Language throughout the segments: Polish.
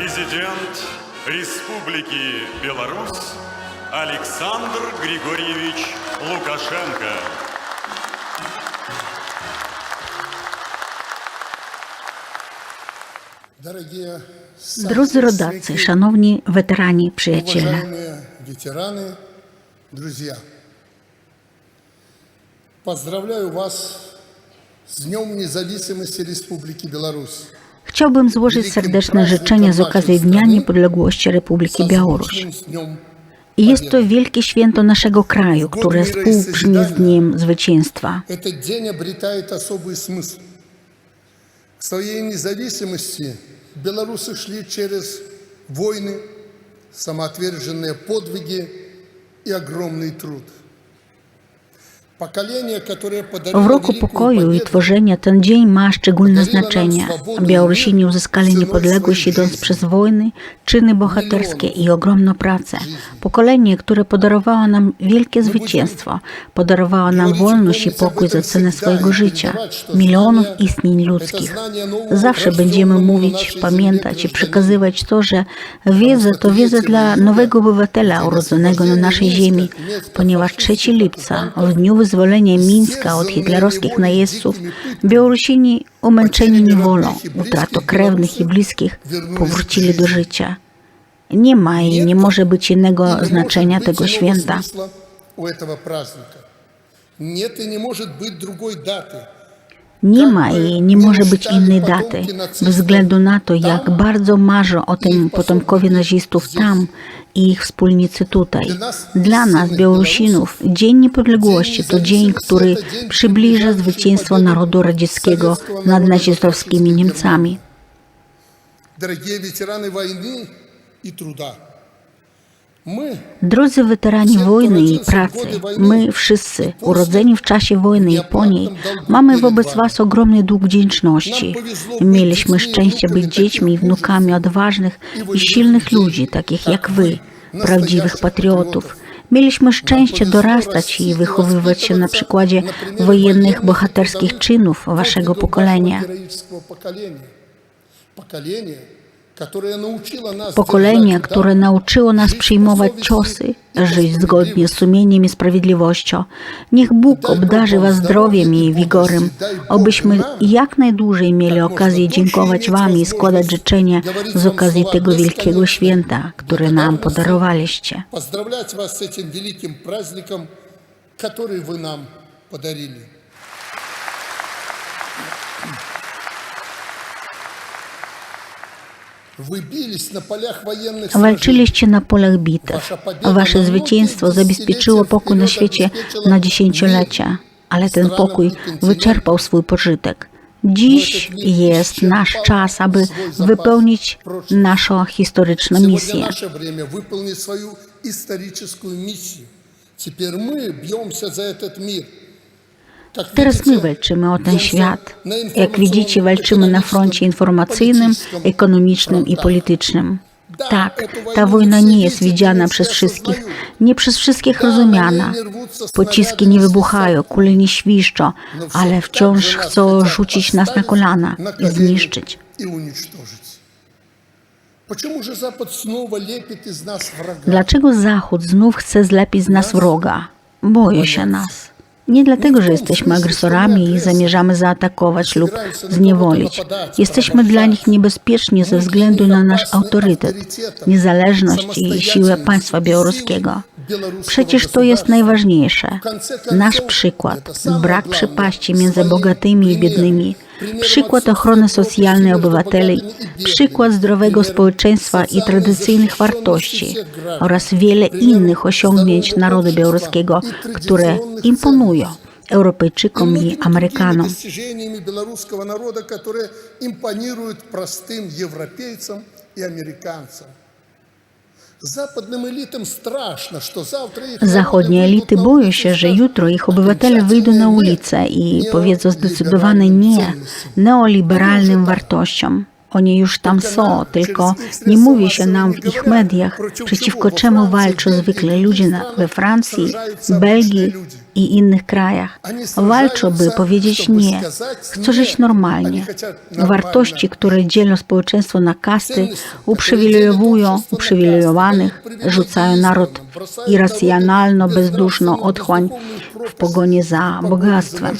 Президент Республики Беларусь Александр Григорьевич Лукашенко. Друзі родаці, шановні ветерані, приятелі. ветерани, друзі. Поздравляю вас з Днем Независимости Республики Беларусь. Chciałbym złożyć serdeczne życzenia z okazji Dnia Niepodległości Republiki Białoruś. Созвучным с Днем I jest to wielkie święto naszego kraju, które współbrzmi z Dniem Zwycięstwa. Этот день обретает особый смысл. К своей независимости белорусы шли через войны, самоотверженные подвиги и огромный труд. w roku pokoju i tworzenia ten dzień ma szczególne znaczenie. Białorusini uzyskali niepodległość idąc przez wojny, czyny bohaterskie i ogromną pracę. Pokolenie, które podarowało nam wielkie zwycięstwo, podarowało nam wolność i pokój za cenę swojego życia, milionów istnień ludzkich. Zawsze będziemy mówić, pamiętać i przekazywać to, że wiedza to wiedza dla nowego obywatela urodzonego na naszej ziemi, ponieważ 3 lipca, w dniu wyzwania, wyzwolenie Mińska od hitlerowskich najeźdźców, Białorusini umęczeni niewolą, utratą krewnych i bliskich, powrócili do życia. Nie ma i nie może być innego znaczenia tego święta. Nie i nie może być drugiej daty. Nie ma i nie może być innej daty, bez względu na to, jak bardzo marzą o tym potomkowie nazistów tam i ich wspólnicy tutaj. Dla nas, Białorusinów, Dzień Niepodległości to dzień, który przybliża zwycięstwo narodu radzieckiego nad nazistowskimi Niemcami. Дорогие ветераны войны и труда. Drodzy weterani wojny i pracy, my wszyscy, urodzeni w czasie wojny i po niej, mamy wobec Was ogromny dług wdzięczności. Mieliśmy szczęście być dziećmi i wnukami odważnych i silnych ludzi, takich jak Wy, prawdziwych patriotów. Mieliśmy szczęście dorastać i wychowywać się na przykładzie wojennych, bohaterskich czynów Waszego pokolenia. Pokolenie, które nauczyło nas przyjmować ciosy, żyć zgodnie z sumieniem i sprawiedliwością. Niech Bóg obdarzy Was zdrowiem i wigorem, abyśmy jak najdłużej mieli okazję dziękować Wam i składać życzenia z okazji tego wielkiego święta, które nam podarowaliście. Pozdrawiać Was z tym wielkim praznikiem, który Wy nam podarili. Walczyliście na polach bitew. Wasze zwycięstwo zabezpieczyło pokój na świecie na dziesięciolecia, ale ten pokój wyczerpał swój pożytek. Dziś jest nasz czas, aby wypełnić naszą historyczną Сегодня misję. наше время выполнить свою историческую миссию. Теперь мы бьемся за этот мир. Teraz my walczymy o ten świat. Jak widzicie, walczymy na froncie informacyjnym, ekonomicznym i politycznym. Tak, ta wojna nie jest widziana przez wszystkich, nie przez wszystkich rozumiana. Pociski nie wybuchają, kule nie świszczą, ale wciąż chcą rzucić nas na kolana i zniszczyć. Dlaczego Zachód znów chce zlepić z nas wroga? Boją się nas. Nie dlatego, że jesteśmy agresorami i zamierzamy zaatakować lub zniewolić. Jesteśmy dla nich niebezpieczni ze względu na nasz autorytet, niezależność i siłę państwa białoruskiego. Przecież to jest najważniejsze. Nasz przykład, brak przepaści między bogatymi i biednymi, przykład ochrony socjalnej obywateli, przykład zdrowego społeczeństwa i tradycyjnych wartości oraz wiele innych osiągnięć narodu białoruskiego, które imponują Europejczykom i Amerykanom. Narodu, które imponują prostym Europejcom i Amerykańcom. Zachodnie elity boją się, że jutro ich obywatele wyjdą na ulicę i powiedzą zdecydowane nie neoliberalnym wartościom. Oni już tam są, tylko nie mówi się nam w ich mediach, przeciwko czemu walczą zwykle ludzie we Francji, Belgii i innych krajach. Walczą, by powiedzieć nie. Chcą żyć normalnie. Wartości, które dzielą społeczeństwo na kasty, uprzywilejowują uprzywilejowanych, rzucają naród irracjonalną, bezduszną otchłań w pogonie za bogactwem.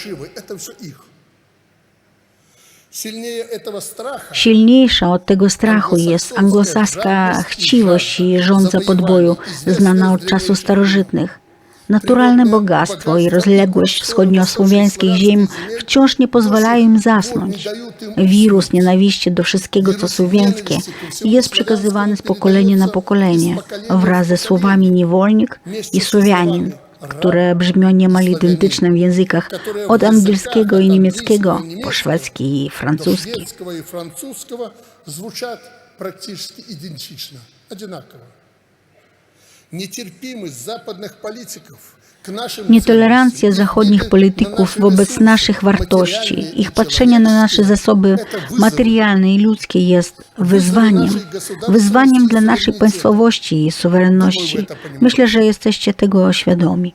Silniejsza od tego strachu jest anglosaska chciwość i żądza podboju, znana od czasów starożytnych. Naturalne bogactwo i rozległość wschodniosłowiańskich ziem wciąż nie pozwalają im zasnąć. Wirus nienawiści do wszystkiego, co słowiańskie, jest przekazywany z pokolenia na pokolenie wraz ze słowami niewolnik i słowianin, które brzmią niemal identyczne w językach od angielskiego i niemieckiego po szwedzki i francuski. немецкого и французского звучат практически идентично, одинаково. Nietolerancja zachodnich polityków wobec naszych wartości, ich patrzenie na nasze zasoby materialne i ludzkie jest wyzwaniem. Wyzwaniem dla naszej państwowości i suwerenności. Myślę, że jesteście tego świadomi.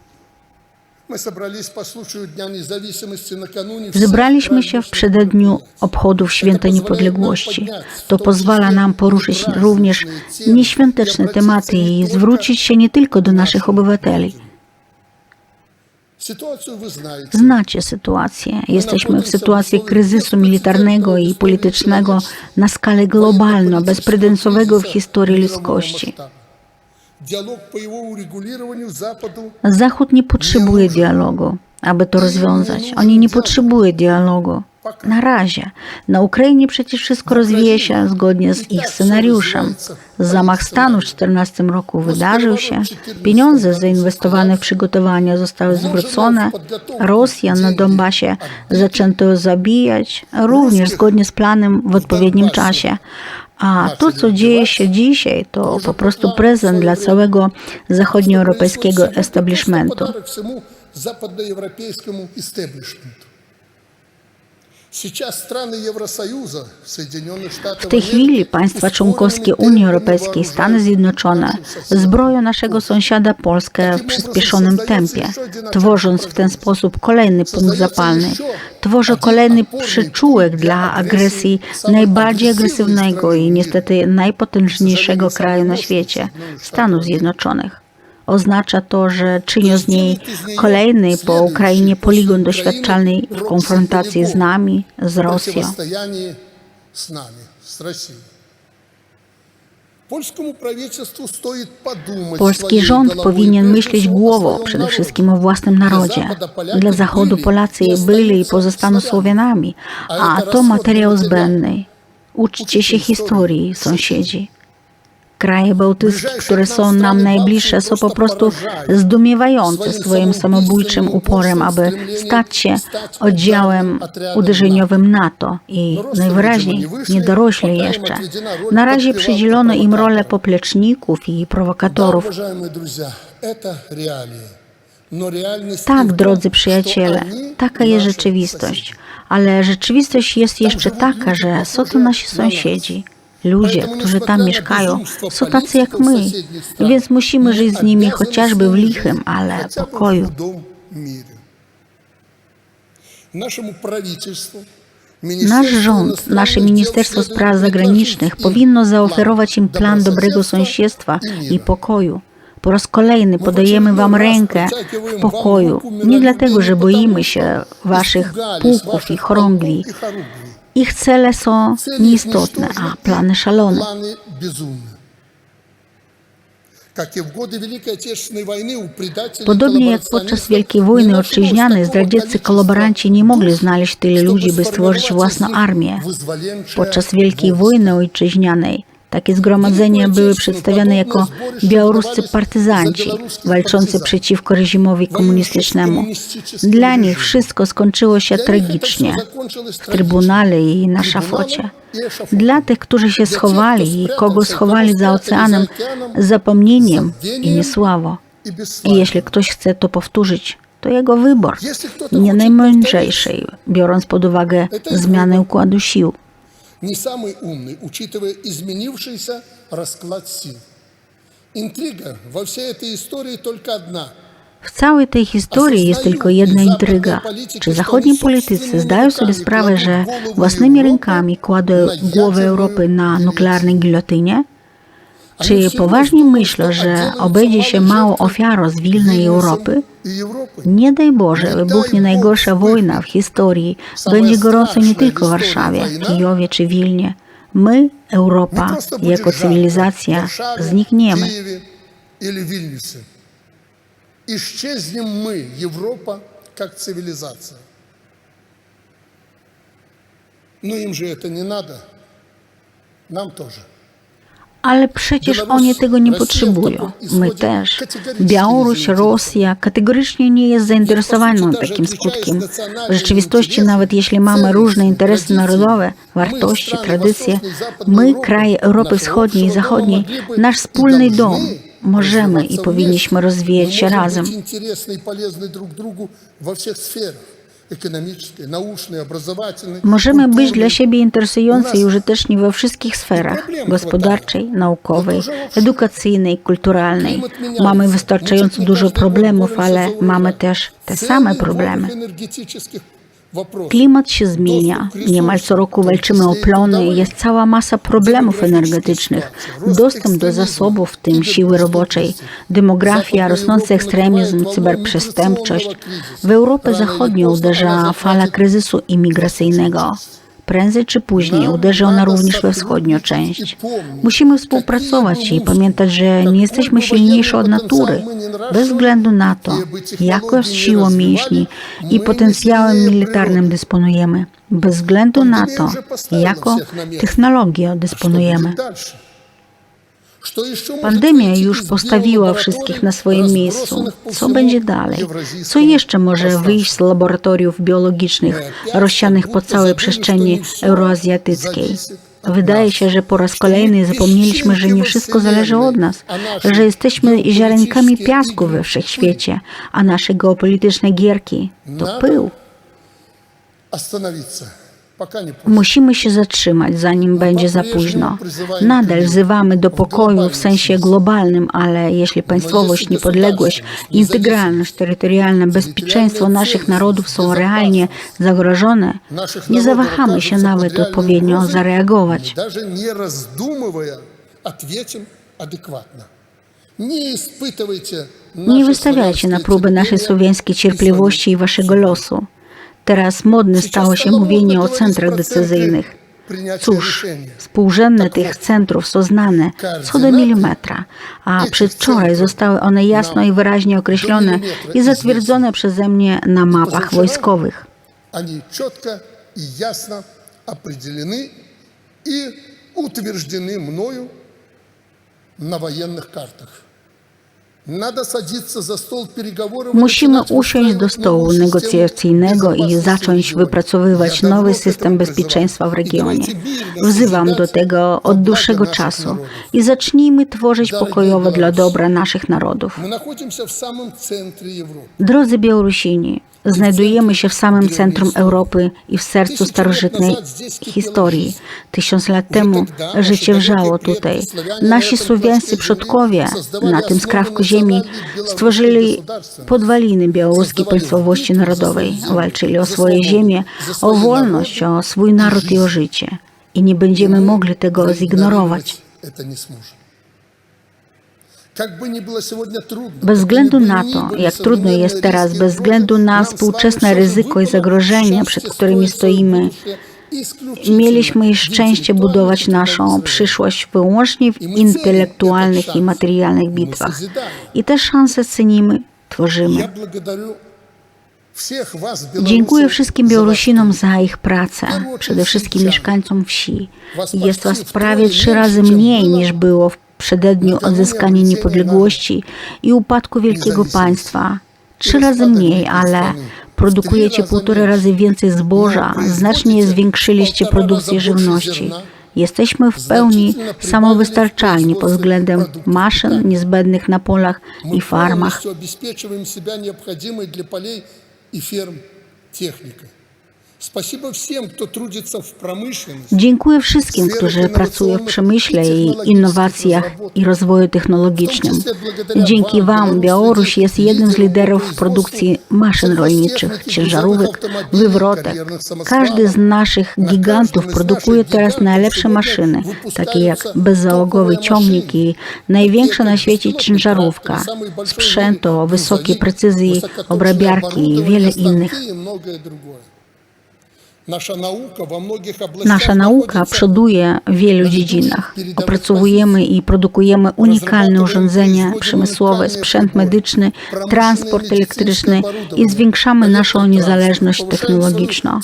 Zebraliśmy się w przededniu obchodów Święta Niepodległości. To pozwala nam poruszyć również nieświąteczne tematy i zwrócić się nie tylko do naszych obywateli. Znacie sytuację. Jesteśmy w sytuacji kryzysu militarnego i politycznego na skalę globalną, bezprecedensowego w historii ludzkości. Zachód nie potrzebuje dialogu, aby to rozwiązać. Oni nie potrzebują dialogu. Na razie. Na Ukrainie przecież wszystko rozwija się zgodnie z ich scenariuszem. Zamach stanu w 2014 roku wydarzył się, pieniądze zainwestowane w przygotowania zostały zwrócone, Rosja na Donbasie zaczęto zabijać, również zgodnie z planem w odpowiednim czasie. A to, co dzieje się dzisiaj, to po prostu prezent dla całego zachodnioeuropejskiego establishmentu. W tej chwili państwa członkowskie Unii Europejskiej, Stany Zjednoczone zbroją naszego sąsiada Polskę w przyspieszonym tempie, tworząc w ten sposób kolejny punkt zapalny. Tworzą kolejny przyczółek dla agresji najbardziej agresywnego i niestety najpotężniejszego kraju na świecie Stanów Zjednoczonych. Oznacza to, że czynią z niej kolejny po Ukrainie poligon doświadczalny w konfrontacji z nami, z Rosją. Polski rząd powinien myśleć głową przede wszystkim o własnym narodzie. Dla Zachodu Polacy byli i pozostaną Słowianami, a to materiał zbędny. Uczcie się historii, sąsiedzi. Kraje bałtyckie, które są nam najbliższe, są po prostu zdumiewające swoim samobójczym uporem, aby stać się oddziałem uderzeniowym NATO i najwyraźniej niedorośli jeszcze. Na razie przydzielono im rolę popleczników i prowokatorów. Tak, drodzy przyjaciele, taka jest rzeczywistość, ale rzeczywistość jest jeszcze taka, że są to nasi sąsiedzi. Ludzie, którzy tam mieszkają, są tacy jak my, więc musimy żyć z nimi chociażby w lichym, ale pokoju. Nasz rząd, nasze Ministerstwo Spraw Zagranicznych powinno zaoferować im plan dobrego sąsiedztwa i pokoju. Po raz kolejny podajemy Wam rękę w pokoju. Nie dlatego, że boimy się Waszych pułków i chorągwi. Ich cele są nieistotne, a plany szalone. Podobnie jak podczas Wielkiej Wojny Odczyźnianej zdradzieccy kolaboranci nie mogli znaleźć tyle ludzi, by stworzyć własną armię. Podczas Wielkiej Wojny Ojczyźnianej takie zgromadzenia były przedstawiane jako białoruscy partyzanci walczący przeciwko reżimowi komunistycznemu. Dla nich wszystko skończyło się tragicznie w trybunale i na szafocie. Dla tych, którzy się schowali i kogo schowali za oceanem, zapomnieniem i niesławo. I jeśli ktoś chce to powtórzyć, to jego wybór, nie najmądrzejszy, biorąc pod uwagę zmianę układu sił. не самый умный, учитывая изменившийся расклад сил. Интрига во всей этой истории только одна. W całej tej historii jest tylko jedna intryga. Czy zachodni politycy zdają sobie sprawę, że własnymi rękami kładą głowę Europy na nuklearnej gilotynie? Czy poważnie myślą, że obejdzie się mało ofiarą z Wilna i Europy? и Европы. Nie daj Boże, wybuchnie najgorsza wojna w historii. Będzie gorąco nie tylko w Warszawie, Kijowie czy Wilnie. My, Не Europa, просто будет jako жарко в cywilizacja, Варшаве, znikniemy. Киеве или Вильнюсе. Исчезнем мы, Европа, как цивилизация. Но им же это не надо. Нам тоже. Ale przecież oni tego nie potrzebują. My też. Białoruś, Rosja kategorycznie nie jest zainteresowana takim skutkiem. W rzeczywistości, nawet jeśli mamy różne interesy narodowe, wartości, tradycje, my, kraje Europy Wschodniej i Zachodniej, nasz wspólny dom, możemy i powinniśmy rozwijać się razem. Możemy być dla siebie interesujący i użyteczni we wszystkich sferach gospodarczej, naukowej, edukacyjnej, kulturalnej. Mamy wystarczająco dużo problemów, ale mamy też te same problemy. Klimat się zmienia. Niemal co roku walczymy o plony. Jest cała masa problemów energetycznych. Dostęp do zasobów, w tym siły roboczej, demografia, rosnący ekstremizm, cyberprzestępczość. W Europę Zachodnią uderza fala kryzysu imigracyjnego. Prędzej czy później uderzy ona również we wschodnią część. Musimy współpracować i pamiętać, że nie jesteśmy silniejsi od natury, bez względu na to, jaką siłą mięśni i potencjałem militarnym dysponujemy, bez względu na to, jaką technologią dysponujemy. Pandemia już postawiła wszystkich na swoim miejscu. Co będzie dalej? Co jeszcze może wyjść z laboratoriów biologicznych rozsianych po całej przestrzeni euroazjatyckiej? Wydaje się, że po raz kolejny zapomnieliśmy, że nie wszystko zależy od nas, że jesteśmy ziarenkami piasku we wszechświecie, a nasze geopolityczne gierki to pył. Остановиться, пока не поздно. Musimy się zatrzymać, zanim będzie za późno. Nadal wzywamy do pokoju w sensie globalnym, ale jeśli państwowość, niepodległość, integralność terytorialna, bezpieczeństwo naszych narodów są realnie zagrożone, nie zawahamy się nawet odpowiednio zareagować. Nie wystawiajcie na próbę naszej słowiańskiej cierpliwości i waszego losu. Teraz modne stało się mówienie o centrach decyzyjnych. Cóż, współrzędne tych centrów są znane co do milimetra, a przedwczoraj zostały one jasno i wyraźnie określone i zatwierdzone przeze mnie na mapach wojskowych. i utwierdzone mną na wojennych kartach. Musimy usiąść do stołu negocjacyjnego i zacząć wypracowywać nowy system bezpieczeństwa w regionie. Wzywam do tego od dłuższego czasu i zacznijmy tworzyć pokojowo dla dobra naszych narodów. Drodzy Białorusini, znajdujemy się w samym centrum Europy i w sercu starożytnej historii. Tysiąc lat temu życie wrzało tutaj. Nasi słowiańscy przodkowie na tym skrawku ziemi stworzyli podwaliny białoruskiej państwowości narodowej. Walczyli o swoje ziemię, o wolność, o swój naród i o życie. I nie będziemy mogli tego zignorować. Это не сможем. Bez względu na to, jak trudno jest teraz, bez względu na współczesne ryzyko i zagrożenia, przed którymi stoimy, mieliśmy szczęście budować naszą przyszłość wyłącznie w intelektualnych i materialnych bitwach. I te szanse cenimy, tworzymy. Dziękuję wszystkim Białorusinom za ich pracę, przede wszystkim mieszkańcom wsi. Jest was prawie trzy razy mniej niż było w przededniu odzyskania niepodległości i upadku wielkiego państwa. Trzy razy mniej, ale produkujecie półtora razy więcej zboża, znacznie zwiększyliście produkcję żywności. Jesteśmy w pełni samowystarczalni pod względem maszyn niezbędnych na polach i farmach. Dziękuję wszystkim, którzy pracują w przemyśle i innowacjach i rozwoju technologicznym. Dzięki Wam Białoruś jest jednym z liderów w produkcji maszyn rolniczych, ciężarówek, wywrotek. Każdy z naszych gigantów produkuje teraz najlepsze maszyny, takie jak bezzałogowy ciągnik i największa na świecie ciężarówka, sprzęt o wysokiej precyzji, obrabiarki i wiele innych. Nasza nauka находится przoduje w wielu dziedzinach. Opracowujemy i produkujemy unikalne urządzenia przemysłowe, sprzęt medyczny, transport elektryczny i zwiększamy naszą niezależność technologiczną.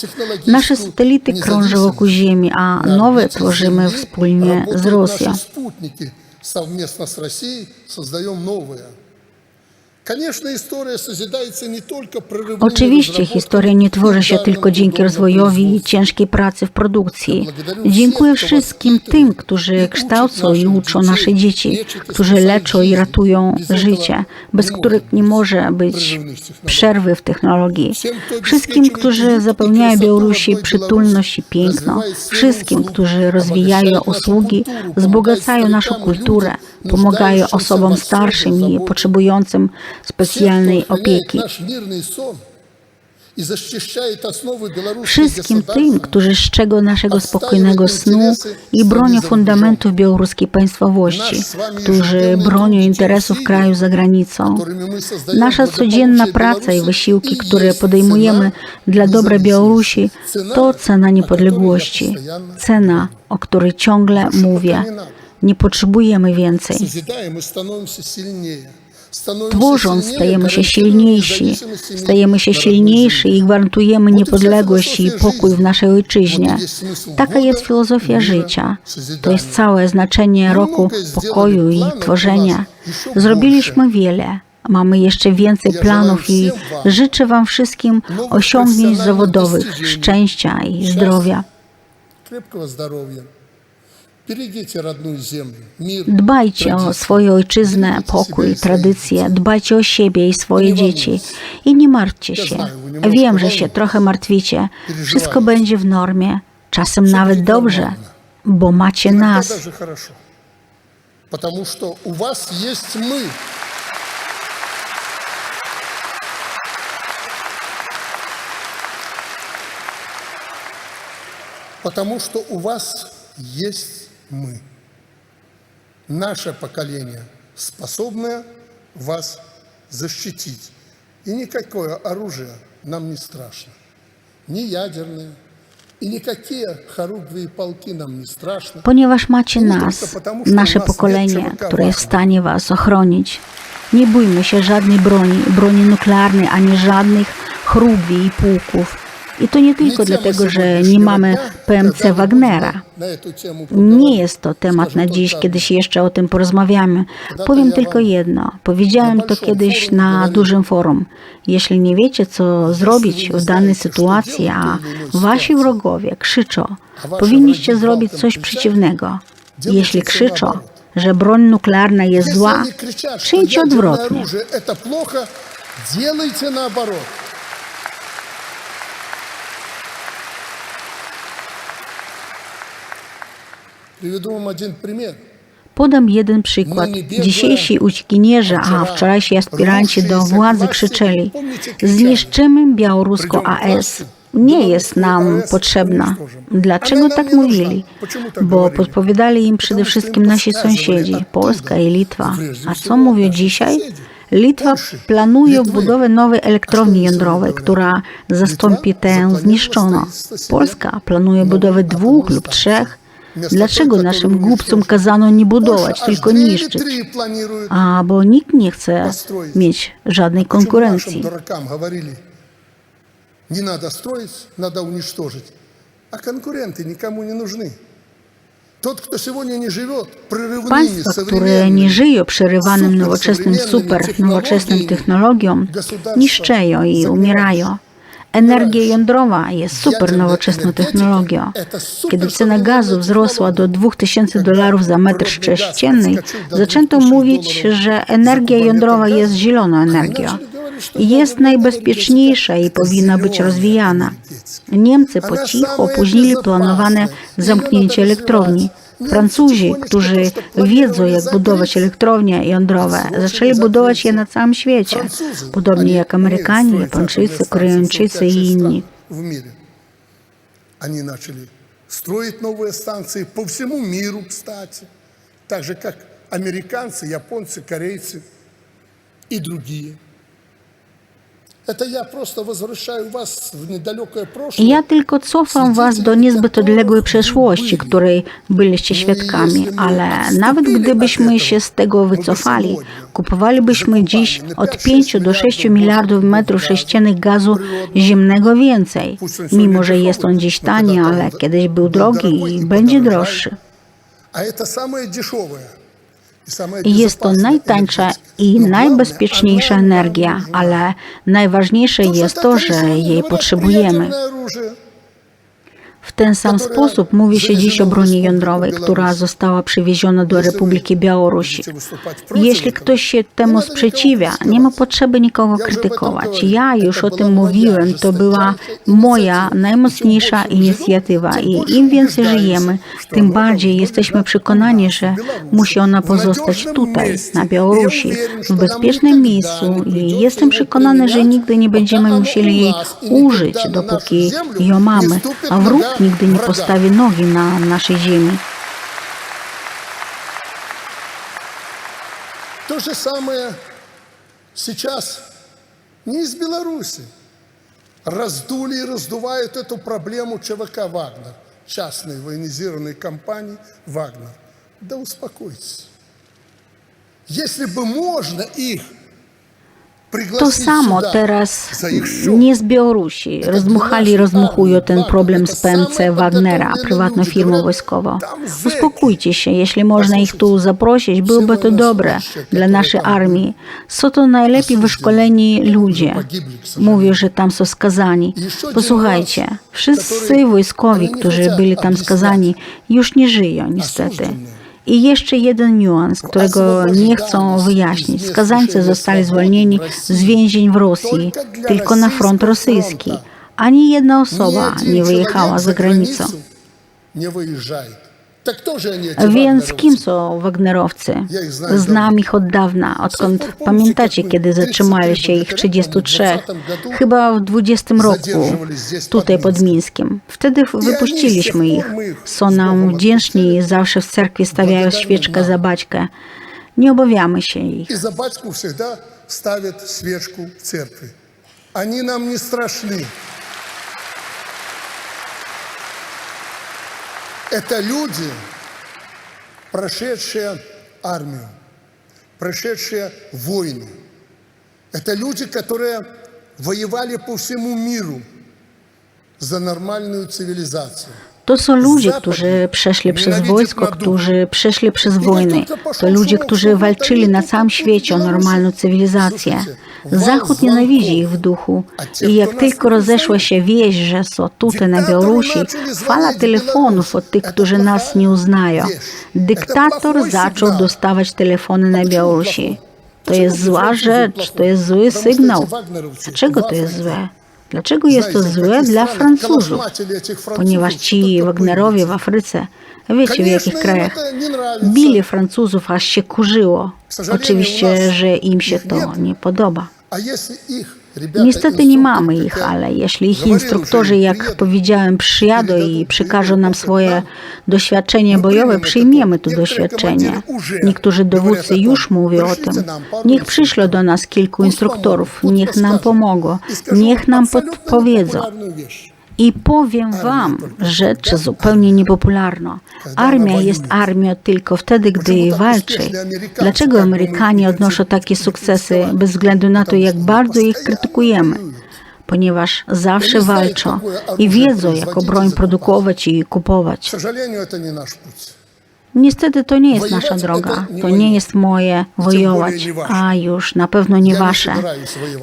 Nasze satelity krążą wokół Ziemi, a nowe tworzymy wspólnie z Работают Rosją. Наши спутники совместно с Россией создаем новые. Oczywiście historia nie tworzy się tylko dzięki rozwojowi i ciężkiej pracy w produkcji. Dziękuję wszystkim tym, którzy kształcą i uczą nasze dzieci, którzy leczą i ratują życie, bez których nie może być przerwy w technologii. Wszystkim, którzy zapewniają Białorusi przytulność i piękno. Wszystkim, którzy rozwijają usługi, wzbogacają naszą kulturę, pomagają osobom starszym i potrzebującym specjalnej opieki. Wszystkim tym, którzy strzegą naszego spokojnego snu i bronią fundamentów białoruskiej państwowości, którzy bronią interesów kraju za granicą. Nasza codzienna praca i wysiłki, które podejmujemy dla dobra Białorusi, to cena niepodległości, cena, o której ciągle mówię. Nie potrzebujemy więcej tworzą, stajemy się silniejsi, stajemy się silniejsi i gwarantujemy niepodległość i pokój w naszej ojczyźnie. Taka jest filozofia życia. To jest całe znaczenie roku pokoju i tworzenia. Zrobiliśmy wiele. Mamy jeszcze więcej planów i życzę Wam wszystkim osiągnięć zawodowych, szczęścia i zdrowia. Dbajcie o традиции. swoją ojczyznę, pokój, tradycje, dbajcie o siebie i swoje dzieci i nie martwcie się. Wiem, że się trochę martwicie. Wszystko będzie w normie, czasem nawet dobrze, bo macie Иногда nas. даже хорошо. Потому что у вас есть мы. Потому что у вас есть мы. Наше поколение, способное вас защитить. И никакое оружие нам не страшно. Ни ядерное, и никакие хоругви и полки нам не страшны. Ponieważ macie nas, nasze pokolenie, które jest w stanie was ochronić. Nie bójmy się żadnej broni, broni nuklearnej, ani żadnych chrubwi i pułków. I to nie tylko dlatego, że nie mamy PMC Wagnera. Nie jest to temat na dziś, kiedyś jeszcze o tym porozmawiamy. Powiem tylko jedno. Powiedziałem to kiedyś na dużym forum. Jeśli nie wiecie, co zrobić w danej sytuacji, a wasi wrogowie krzyczą, powinniście zrobić coś przeciwnego. Jeśli krzyczą, że broń nuklearna jest zła, czyńcie odwrotnie. Это плохо, делайте наоборот. Podam jeden przykład. Dzisiejsi uciekinierzy, a wczorajsi aspiranci do władzy krzyczeli: Zniszczymy białoruską AS. Nie jest nam potrzebna. Dlaczego tak mówili? Bo podpowiadali im przede wszystkim nasi sąsiedzi, Polska i Litwa. A co mówią dzisiaj? Litwa planuje budowę nowej elektrowni jądrowej, która zastąpi tę zniszczoną. Polska planuje budowę dwóch lub trzech. Dlaczego naszym głupcom kazano nie budować, tylko niszczyć? A bo nikt nie chce mieć żadnej Почему нашим konkurencji. дуракам говорили, не надо строить, надо уничтожить. А конкуренты никому не нужны. Тот, кто сегодня не живет прерывными, Państwa, które nie żyją przerywanym nowoczesnym, super nowoczesnym technologią, niszczeją i umierają. Energia jądrowa jest super nowoczesną technologią. Kiedy cena gazu wzrosła do 2000 dolarów za metr sześcienny, zaczęto mówić, że energia jądrowa jest zieloną energią. jest najbezpieczniejsza i powinna być rozwijana. Niemcy po cichu opóźnili planowane zamknięcie elektrowni. Francuzi, którzy wiedzą, jak budować elektrownie jądrowe, zaczęli budować je na całym świecie, podobnie jak Amerykanie, Japończycy, Koreańczycy i inni. в мире. Они начали строить новые станции по всему миру, кстати. Так же, как американцы, японцы, корейцы и другие. Это я просто возвращаю вас в недалекое прошлое. Ja tylko cofam was do niezbyt odległej przeszłości, której byliście świadkami, ale nawet gdybyśmy się z tego wycofali, kupowalibyśmy dziś od 5 do 6 miliardów metrów sześciennych gazu ziemnego więcej, mimo że jest on dziś tani, ale kiedyś był drogi i będzie droższy. А это самое дешевое. Jest to najtańsza i najbezpieczniejsza energia, ale najważniejsze jest to, że jej potrzebujemy. W ten sam sposób mówi się dziś o broni jądrowej, która została przywieziona do Republiki Białorusi. Jeśli ktoś się temu sprzeciwia, nie ma potrzeby nikogo krytykować. Ja już o tym mówiłem, to była moja najmocniejsza inicjatywa i im więcej żyjemy, tym bardziej jesteśmy przekonani, że musi ona pozostać tutaj, na Białorusi, w bezpiecznym miejscu i jestem przekonany, że nigdy nie będziemy musieli jej użyć, dopóki ją mamy. A w ruchu nigdy nie postawi nogi na naszej ziemi. То же самое сейчас не из Беларуси. Раздули и раздувают эту проблему ЧВК «Вагнер», частной военизированной компании «Вагнер». Да успокойтесь. Если бы можно их To samo teraz nie z Białorusi. Rozmuchali, rozmuchują ten problem z PMC Wagnera, prywatną firmą wojskową. Uspokójcie się, jeśli można ich tu zaprosić, byłoby to dobre dla naszej armii. Są to najlepiej wyszkoleni ludzie. Mówią, że tam są skazani. Posłuchajcie, wszyscy wojskowi, którzy byli tam skazani, już nie żyją niestety. I jeszcze jeden niuans, którego nie chcą wyjaśnić. Skazańcy zostali zwolnieni z więzień w Rosji, tylko na front rosyjski. Ani jedna osoba nie wyjechała za granicę. Nie wyjeżdżaj. Więc kim są Wagnerowcy? Znam ich od dawna, odkąd pamiętacie, kiedy zatrzymali się ich 33, chyba w 20 roku, tutaj pod Mińskiem. Wtedy wypuściliśmy ich. Są nam wdzięczni i zawsze w cerkwi stawiają świeczkę za baćkę. Nie obawiamy się ich. I za baćku zawsze stawiają świeczkę w cerkwi. Oni nam nie straszni. Это люди, прошедшие армию, прошедшие войны. Это люди, которые воевали по всему миру за нормальную цивилизацию. To są ludzie, którzy przeszli przez wojsko, którzy przeszli przez wojny. To ludzie, którzy walczyli na całym świecie o normalną cywilizację. Zachód nienawidzi ich w duchu. I jak tylko rozeszła się wieść, że są tutaj na Białorusi, fala telefonów od tych, którzy nas nie uznają. Dyktator zaczął dostawać telefony na Białorusi. To jest zła rzecz, to jest zły sygnał. Dlaczego to jest złe? Dlaczego jest to złe dla Francuzów? Ponieważ ci Wagnerowie w Afryce, wiecie w jakich krajach, bili Francuzów, aż się kurzyło. Oczywiście, że im się to nie podoba. Niestety nie mamy ich, ale jeśli ich instruktorzy, jak powiedziałem, przyjadą i przekażą nam swoje doświadczenie bojowe, przyjmiemy to doświadczenie. Niektórzy dowódcy już mówią o tym. Niech przyszło do nas kilku instruktorów, niech nam pomogą, niech nam podpowiedzą. I powiem wam rzecz zupełnie niepopularna. Armia jest armią tylko wtedy, gdy walczy. Dlaczego Amerykanie odnoszą takie sukcesy bez względu na to, jak bardzo ich krytykujemy? Ponieważ zawsze walczą i wiedzą, jaką broń produkować i kupować. Niestety to nie jest nasza droga, to nie jest moje wojować, a już na pewno nie wasze.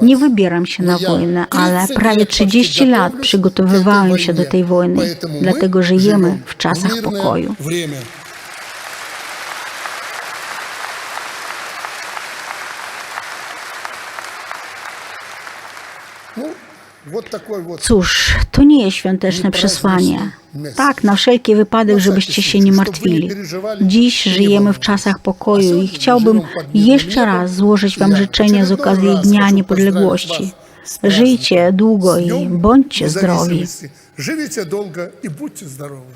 Nie wybieram się na wojnę, ale prawie 30 lat przygotowywałem się do tej wojny, dlatego żyjemy w czasach pokoju. Cóż, to nie jest świąteczne przesłanie. Tak, na wszelki wypadek, żebyście się nie martwili. Dziś żyjemy w czasach pokoju i chciałbym jeszcze raz złożyć Wam życzenia z okazji Dnia Niepodległości. Żyjcie długo i bądźcie zdrowi. Żyjcie długo i bądźcie zdrowi.